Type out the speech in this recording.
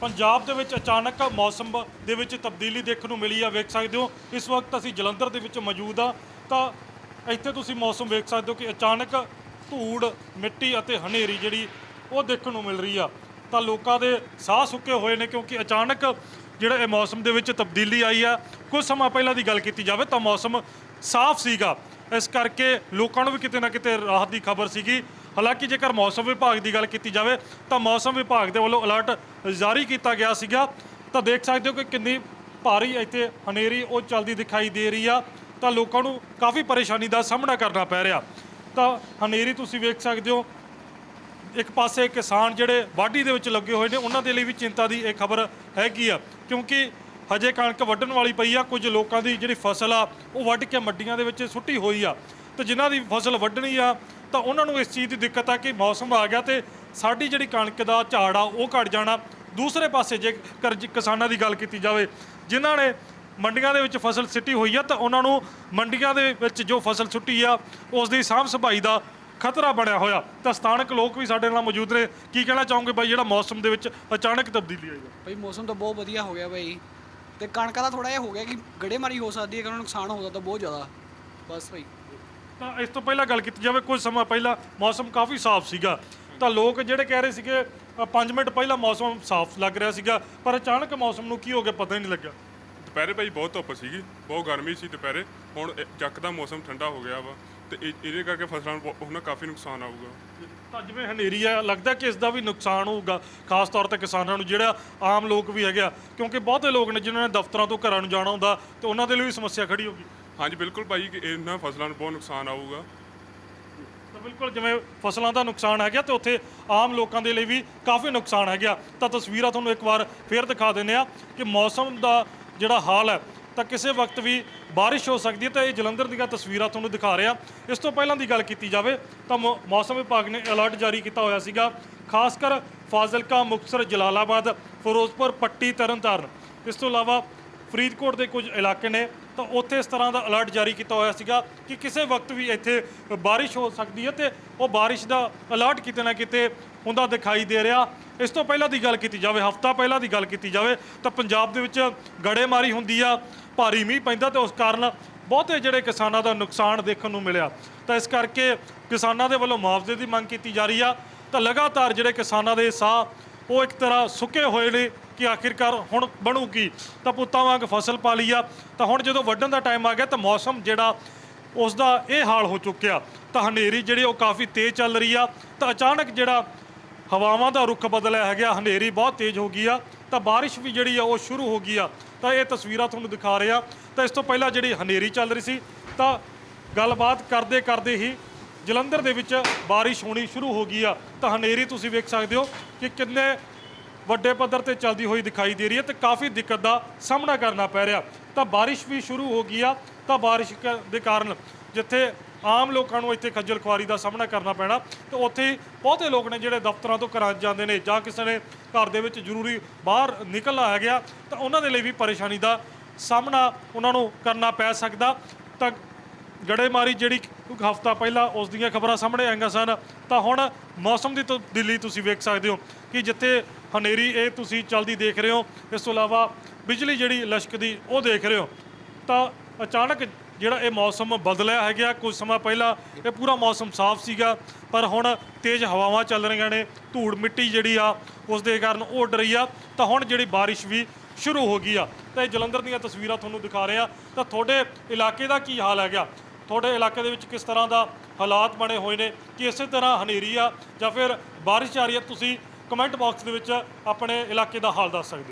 ਪੰਜਾਬ ਦੇ ਵਿੱਚ ਅਚਾਨਕ ਮੌਸਮ ਦੇ ਵਿੱਚ ਤਬਦੀਲੀ ਦੇਖਣ ਨੂੰ ਮਿਲੀ ਆ, ਵੇਖ ਸਕਦੇ ਹੋ। ਇਸ ਵਕਤ ਅਸੀਂ ਜਲੰਧਰ ਦੇ ਵਿੱਚ ਮੌਜੂਦ ਆ, ਤਾਂ ਇੱਥੇ ਤੁਸੀਂ ਮੌਸਮ ਵੇਖ ਸਕਦੇ ਹੋ ਕਿ ਅਚਾਨਕ ਧੂੜ, ਮਿੱਟੀ ਅਤੇ ਹਨੇਰੀ ਜਿਹੜੀ, ਉਹ ਦੇਖਣ ਨੂੰ ਮਿਲ ਰਹੀ ਆ। ਤਾਂ ਲੋਕਾਂ ਦੇ ਸਾਹ ਸੁੱਕੇ ਹੋਏ ਨੇ ਕਿਉਂਕਿ ਅਚਾਨਕ ਜਿਹੜਾ ਇਹ ਮੌਸਮ ਦੇ ਵਿੱਚ ਤਬਦੀਲੀ ਆਈ ਆ ਕੁਝ ਸਮਾਂ ਪਹਿਲਾਂ ਦੀ ਗੱਲ ਕੀਤੀ ਜਾਵੇ ਤਾਂ ਮੌਸਮ ਸਾਫ਼ ਸੀਗਾ। ਇਸ ਕਰਕੇ ਲੋਕਾਂ ਨੂੰ ਵੀ ਕਿਤੇ ਨਾ ਕਿਤੇ ਰਾਹਤ ਦੀ ਖਬਰ ਸੀਗੀ। ਹਾਲਾਂਕਿ ਜੇਕਰ ਮੌਸਮ ਵਿਭਾਗ ਦੀ ਗੱਲ ਕੀਤੀ ਜਾਵੇ ਤਾਂ ਮੌਸਮ ਵਿਭਾਗ ਦੇ ਵੱਲੋਂ ਅਲਰਟ ਜਾਰੀ ਕੀਤਾ ਗਿਆ ਸੀਗਾ। ਤਾਂ ਦੇਖ ਸਕਦੇ ਹੋ ਕਿ ਕਿੰਨੀ ਭਾਰੀ ਇੱਥੇ ਹਨੇਰੀ ਉਹ ਚੱਲਦੀ ਦਿਖਾਈ ਦੇ ਰਹੀ ਆ। ਤਾਂ ਲੋਕਾਂ ਨੂੰ ਕਾਫੀ ਪਰੇਸ਼ਾਨੀ ਦਾ ਸਾਹਮਣਾ ਕਰਨਾ ਪੈ ਰਿਹਾ। ਤਾਂ ਹਨੇਰੀ ਤੁਸੀਂ ਵੇਖ ਸਕਦੇ ਹੋ ਇੱਕ ਪਾਸੇ ਕਿਸਾਨ ਜਿਹੜੇ ਵਾਢੀ ਦੇ ਵਿੱਚ ਲੱਗੇ ਹੋਏ ਨੇ, ਉਹਨਾਂ ਦੇ ਲਈ ਵੀ ਚਿੰਤਾ ਦੀ ਇਹ ਖਬਰ ਹੈਗੀ ਆ। ਕਿਉਂਕਿ ਹਜੇ ਕਣਕ ਵੱਢਣ ਵਾਲੀ ਪਈ ਆ, ਕੁਝ ਲੋਕਾਂ ਦੀ ਜਿਹੜੀ ਫਸਲ ਆ, ਉਹ ਵੱਢ ਕੇ ਮੰਡੀਆਂ ਦੇ ਵਿੱਚ ਸੁੱਟੀ ਹੋਈ ਆ। ਤੇ ਜਿਨ੍ਹਾਂ ਦੀ ਫਸਲ ਵੱਢਣੀ ਆ, ਤਾਂ ਉਹਨਾਂ ਨੂੰ ਇਸ ਚੀਜ਼ ਦੀ ਦਿੱਕਤ ਆ ਕਿ ਮੌਸਮ ਆ ਗਿਆ ਤੇ ਸਾਡੀ ਜਿਹੜੀ ਕਣਕ ਦਾ ਝਾੜ ਆ, ਉਹ ਘਟ ਜਾਣਾ। ਦੂਸਰੇ ਪਾਸੇ ਜੇ ਕਰ ਜੇ ਕਿਸਾਨਾਂ ਦੀ ਗੱਲ ਕੀਤੀ ਜਾਵੇ, ਜਿਨ੍ਹਾਂ ਨੇ ਮੰਡੀਆਂ ਦੇ ਵਿੱਚ ਫਸਲ ਸਿੱਟੀ ਹੋਈ ਆ, ਤਾਂ ਉਹਨਾਂ ਨੂੰ ਮੰਡੀਆਂ ਦੇ ਵਿੱਚ ਜੋ ਫਸਲ ਸੁੱਟੀ ਆ, ਉਸ ਦੀ ਸਾਂਭ ਸੰਭਾਈ ਦਾ ਖਤਰਾ ਬਣਿਆ ਹੋਇਆ। ਤਾਂ ਸਥਾਨਕ ਲੋਕ ਵੀ ਸਾਡੇ ਨਾਲ ਮੌਜੂਦ ਨੇ। ਕੀ ਕਹਿਣਾ ਚਾਹੋਗੇ ਬਾਈ ਜਿਹੜਾ ਮੌਸਮ ਦੇ ਵਿੱਚ ਅਚਾਨਕ ਤਬਦੀਲੀ ਆਈ ਹੈ? ਭਾਈ ਮੌਸਮ ਤਾਂ ਬਹੁਤ ਵਧੀਆ ਹੋ ਗਿਆ ਭਾਈ ਤੇ ਕਣਕਾਂ ਦਾ ਥੋੜਾ ਜਿਹਾ ਹੋ ਗਿਆ ਕਿ ਗੜੇਮਾਰੀ ਹੋ ਸਕਦੀ ਹੈ ਕਿ ਉਹਨਾਂ ਨੂੰ ਨੁਕਸਾਨ ਹੋ ਸਕਦਾ ਬਹੁਤ ਜ਼ਿਆਦਾ। ਬਸ ਭਾਈ ਤਾਂ ਇਸ ਤੋਂ ਪਹਿਲਾਂ ਗੱਲ ਕੀਤੀ ਜਾਵੇ ਕੁਝ ਸਮਾਂ ਪਹਿਲਾਂ ਮੌਸਮ ਕਾਫੀ ਸਾਫ਼ ਸੀਗਾ। ਤਾਂ ਲੋਕ ਜਿਹੜੇ ਕਹਿ ਰਹੇ ਸੀਗੇ 5 ਮਿੰਟ ਪਹਿਲਾਂ ਮੌਸਮ ਸਾਫ਼ ਲੱਗ ਰਿਹਾ ਸੀਗਾ ਪਰ ਅਚਾਨਕ ਮੌਸਮ ਨੂੰ ਕੀ ਹੋ ਗਿਆ ਪਤਾ ਹੀ ਨਹੀਂ ਲੱਗਿਆ। ਦੁਪਹਿਰੇ ਭਾਈ ਬਹੁਤ ਧੁੱਪ ਸੀਗੀ ਬਹੁਤ ਗਰਮੀ ਸੀ ਦੁਪਹਿਰੇ। ਹੁਣ ਚੱਕਦਾ ਮੌਸਮ ਠੰਡਾ ਹੋ ਗਿਆ ਵਾ। ਤੇ ਇਹ- ਇਹਦੇ ਕਰਕੇ ਫਸਲਾਂ ਨੂੰ ਬਹੁ- ਉਹਨਾਂ ਕਾਫੀ ਨੁਕਸਾਨ ਆਊਗਾ। ਤਾਂ ਜਿਵੇਂ ਹਨੇਰੀ ਆ ਲੱਗਦਾ ਕਿ ਇਸ ਦਾ ਵੀ ਨੁਕਸਾਨ ਹੋਊਗਾ ਖਾਸ ਤੌਰ ਤੇ ਕਿਸਾਨਾਂ ਨੂੰ ਜਿਹੜਾ ਆਮ ਲੋਕ ਵੀ ਹੈਗੇ ਕਿਉਂਕਿ ਬਹੁਤੇ ਲੋਕ ਨੇ ਜਿਨ੍ਹਾਂ ਨੇ ਦਫ਼ਤਰਾਂ ਤੋਂ ਘਰਾਂ ਨੂੰ ਜਾਣਾ ਹੁੰਦਾ ਤੇ ਉਹਨਾਂ ਦੇ ਲਈ ਵੀ ਸਮੱਸਿਆ ਖੜੀ ਹੋਗੀ ਹਾਂਜੀ ਬਿਲਕੁਲ ਭਾਈ ਕਿ ਇਹਨਾਂ ਫਸਲਾਂ ਨੂੰ ਬਹੁਤ ਨੁਕਸਾਨ ਆਊਗਾ। ਤਾਂ ਬਿਲਕੁਲ ਜਿਵੇਂ ਫਸਲਾਂ ਦਾ ਨੁਕਸਾਨ ਹੈ ਗਿਆ ਤੇ ਉੱਥੇ ਆਮ ਲੋਕਾਂ ਦੇ ਲਈ ਵੀ ਕਾਫੀ ਨੁਕਸਾਨ ਹੈ ਗਿਆ ਤਾਂ ਤਸਵੀਰਾਂ ਤੁਹਾਨੂੰ ਇੱਕ ਵਾਰ ਫੇਰ ਦਿਖਾ ਦਿੰਦੇ ਆ ਕਿ ਮੌਸਮ ਦਾ ਜਿਹੜਾ ਹਾਲ ਹੈ ਤਾਂ ਕਿਸੇ ਵਕਤ ਵੀ ਬਾਰਿਸ਼ ਹੋ ਸਕਦੀ ਹੈ ਤਾਂ ਇਹ ਜਲੰਧਰ ਦੀਆਂ ਤਸਵੀਰਾਂ ਤੁਹਾਨੂੰ ਦਿਖਾ ਰਿਹਾ। ਇਸ ਤੋਂ ਪਹਿਲਾਂ ਦੀ ਗੱਲ ਕੀਤੀ ਜਾਵੇ ਤਾਂ ਮੌਸਮ ਵਿਭਾਗ ਨੇ ਅਲਰਟ ਜਾਰੀ ਕੀਤਾ ਹੋਇਆ ਸੀਗਾ। ਖਾਸ ਕਰ ਫਾਜ਼ਿਲਕਾ, ਮੁਕਤਸਰ, ਜਲਾਲਾਬਾਦ, ਫਿਰੋਜ਼ਪੁਰ, ਪੱਟੀ, ਤਰਨਤਾਰਨ। ਇਸ ਤੋਂ ਇਲਾਵਾ ਫਰੀਦਕੋਟ ਦੇ ਕੁਝ ਇਲਾਕੇ ਨੇ ਤਾਂ ਉੱਥੇ ਇਸ ਤਰ੍ਹਾਂ ਦਾ ਅਲਰਟ ਜਾਰੀ ਕੀਤਾ ਹੋਇਆ ਸੀਗਾ ਕਿ ਕਿਸੇ ਵਕਤ ਵੀ ਇੱਥੇ ਬਾਰਿਸ਼ ਹੋ ਸਕਦੀ ਹੈ ਤੇ ਉਹ ਬਾਰਿਸ਼ ਦਾ ਅਲਰਟ ਕਿਤੇ ਨਾ ਕਿਤੇ ਹੁੰਦਾ ਦਿਖਾਈ ਦੇ ਰਿਹਾ। ਇਸ ਤੋਂ ਪਹਿਲਾਂ ਦੀ ਗੱਲ ਕੀਤੀ ਜਾਵੇ, ਹਫਤਾ ਪਹਿਲਾਂ ਦੀ ਗੱਲ ਕੀਤੀ ਜਾਵੇ ਤਾਂ ਪੰਜਾਬ ਦੇ ਵਿੱਚ ਗੜੇਮਾਰੀ ਹੁੰਦੀ ਆ। ਭਾਰੀ ਮੀਂਹ ਪੈਂਦਾ ਤੇ ਉਸ ਕਾਰਨ ਬਹੁਤੇ ਜਿਹੜੇ ਕਿਸਾਨਾਂ ਦਾ ਨੁਕਸਾਨ ਦੇਖਣ ਨੂੰ ਮਿਲਿਆ। ਤਾਂ ਇਸ ਕਰਕੇ ਕਿਸਾਨਾਂ ਦੇ ਵੱਲੋਂ ਮੁਆਵਜ਼ੇ ਦੀ ਮੰਗ ਕੀਤੀ ਜਾ ਰਹੀ ਆ। ਤਾਂ ਲਗਾਤਾਰ ਜਿਹੜੇ ਕਿਸਾਨਾਂ ਦੇ ਸਾਹ, ਉਹ ਇੱਕ ਤਰ੍ਹਾਂ ਸੁੱਕੇ ਹੋਏ ਨੇ ਕਿ ਆਖਿਰਕਾਰ ਹੁਣ ਬਣੂ ਕੀ ਤਾਂ ਪੁੱਤਾਂ ਵਾਂਗ ਫਸਲ ਪਾ ਲਈ ਆ। ਤਾਂ ਹੁਣ ਜਦੋਂ ਵੱਢਣ ਦਾ ਟਾਈਮ ਆ ਗਿਆ ਤਾਂ ਮੌਸਮ ਜਿਹੜਾ, ਉਸ ਦਾ ਇਹ ਹਾਲ ਹੋ ਚੁੱਕਿਆ। ਤਾਂ ਹਨੇਰੀ ਜਿਹੜੀ ਉਹ ਕਾਫੀ ਤੇਜ਼ ਚੱਲ ਰਹੀ ਆ। ਤਾਂ ਅਚਾਨਕ ਜਿਹੜਾ ਹਵਾਵਾਂ ਦਾ ਰੁਖ ਬਦਲਿਆ ਹੈਗਾ, ਹਨੇਰੀ ਬਹੁਤ ਤੇਜ਼ ਹੋ ਗਈ ਆ। ਤਾਂ ਬਾਰਿਸ਼ ਵੀ ਜਿਹੜੀ ਆ ਉਹ ਸ਼ੁਰੂ ਹੋ ਗਈ ਆ। ਤਾਂ ਇਹ ਤਸਵੀਰਾਂ ਤੁਹਾਨੂੰ ਦਿਖਾ ਰਿਹਾ ਤਾਂ ਇਸ ਤੋਂ ਪਹਿਲਾਂ ਜਿਹੜੀ ਹਨੇਰੀ ਚੱਲ ਰਹੀ ਸੀ, ਤਾਂ ਗੱਲਬਾਤ ਕਰਦੇ ਕਰਦੇ ਹੀ ਜਲੰਧਰ ਦੇ ਵਿੱਚ ਬਾਰਿਸ਼ ਹੋਣੀ ਸ਼ੁਰੂ ਹੋ ਗਈ ਆ। ਤਾਂ ਹਨੇਰੀ ਤੁਸੀਂ ਵੇਖ ਸਕਦੇ ਹੋ ਕਿ ਕਿੰਨੇ ਵੱਡੇ ਪੱਧਰ ਤੇ ਚੱਲਦੀ ਹੋਈ ਦਿਖਾਈ ਦੇ ਰਹੀ ਹੈ ਤੇ ਕਾਫੀ ਦਿੱਕਤ ਦਾ ਸਾਹਮਣਾ ਕਰਨਾ ਪੈ ਰਿਹਾ। ਤਾਂ ਬਾਰਿਸ਼ ਵੀ ਸ਼ੁਰੂ ਹੋ ਗਈ ਆ। ਤਾਂ ਬਾਰਿਸ਼ ਕ- ਦੇ ਕਾਰਨ ਜਿੱਥੇ ਆਮ ਲੋਕਾਂ ਨੂੰ ਇੱਥੇ ਖੱਜਲ ਖੁਆਰੀ ਦਾ ਸਾਹਮਣਾ ਕਰਨਾ ਪੈਣਾ ਤੇ ਉੱਥੇ ਹੀ ਬਹੁਤੇ ਲੋਕ ਨੇ ਜਿਹੜੇ ਦਫ਼ਤਰਾਂ ਤੋਂ ਘਰਾਂ ਜਾਂਦੇ ਨੇ ਜਾਂ ਕਿਸੇ ਨੇ ਘਰ ਦੇ ਵਿੱਚ ਜ਼ਰੂਰੀ ਬਾਹਰ ਨਿਕਲਣਾ ਹੈ ਗਿਆ ਤਾਂ ਉਹਨਾਂ ਦੇ ਲਈ ਵੀ ਪਰੇਸ਼ਾਨੀ ਦਾ ਸਾਹਮਣਾ ਉਹਨਾਂ ਨੂੰ ਕਰਨਾ ਪੈ ਸਕਦਾ। ਤਾਂ ਗੜੇਮਾਰੀ ਜਿਹੜੀ ਹਫਤਾ ਪਹਿਲਾਂ ਉਸ ਦੀਆਂ ਖਬਰਾਂ ਸਾਹਮਣੇ ਆਈਆਂ ਸਨ, ਤਾਂ ਹੁਣ ਮੌਸਮ ਦੀ ਤਬਦੀਲੀ ਤੁਸੀਂ ਵੇਖ ਸਕਦੇ ਹੋ ਕਿ ਜਿੱਥੇ ਹਨੇਰੀ ਇਹ ਤੁਸੀਂ ਚਲਦੀ ਦੇਖ ਰਹੇ ਹੋ, ਇਸ ਤੋਂ ਇਲਾਵਾ ਬਿਜਲੀ ਜਿਹੜੀ ਲਸ਼ਕਦੀ ਉਹ ਦੇਖ ਰਹੇ ਹੋ। ਤਾਂ ਅਚਾਨਕ ਜਿਹੜਾ ਇਹ ਮੌਸਮ ਬਦਲਿਆ ਹੈਗਾ, ਕੁਝ ਸਮਾਂ ਪਹਿਲਾਂ ਇਹ ਪੂਰਾ ਮੌਸਮ ਸਾਫ਼ ਸੀਗਾ, ਪਰ ਹੁਣ ਤੇਜ਼ ਹਵਾਵਾਂ ਚੱਲ ਰਹੀਆਂ ਨੇ, ਧੂੜ ਮਿੱਟੀ ਜਿਹੜੀ ਆ ਉਸ ਦੇ ਕਾਰਨ ਉਹ ਉੱਡ ਰਹੀ ਆ। ਤਾਂ ਹੁਣ ਜਿਹੜੀ ਬਾਰਿਸ਼ ਵੀ ਸ਼ੁਰੂ ਹੋ ਗਈ ਆ। ਤਾਂ ਇਹ ਜਲੰਧਰ ਦੀਆਂ ਤਸਵੀਰਾਂ ਤੁਹਾਨੂੰ ਦਿਖਾ ਰਹੇ। ਆ ਤਾਂ ਤੁਹਾਡੇ ਇਲਾਕੇ ਦਾ ਕੀ ਹਾਲ ਹੈਗਾ? ਤੁਹਾਡੇ ਇਲਾਕੇ ਦੇ ਵਿੱਚ ਕਿਸ ਤਰ੍ਹਾਂ ਦਾ ਹਾਲਾਤ ਬਣੇ ਹੋਏ ਨੇ? ਕਿ ਇਸੇ ਤਰ੍ਹਾਂ ਹਨੇਰੀ ਆ ਜਾਂ ਫਿਰ ਬਾਰਿਸ਼ ਆ ਰਹੀ ਹੈ ਤੁਸੀਂ ਕਮੈਂਟ ਬਾਕਸ ਦੇ ਵਿੱਚ ਆਪਣੇ ਇਲਾਕੇ ਦਾ ਹਾਲ ਦੱਸ ਸਕਦੇ ਹੋ।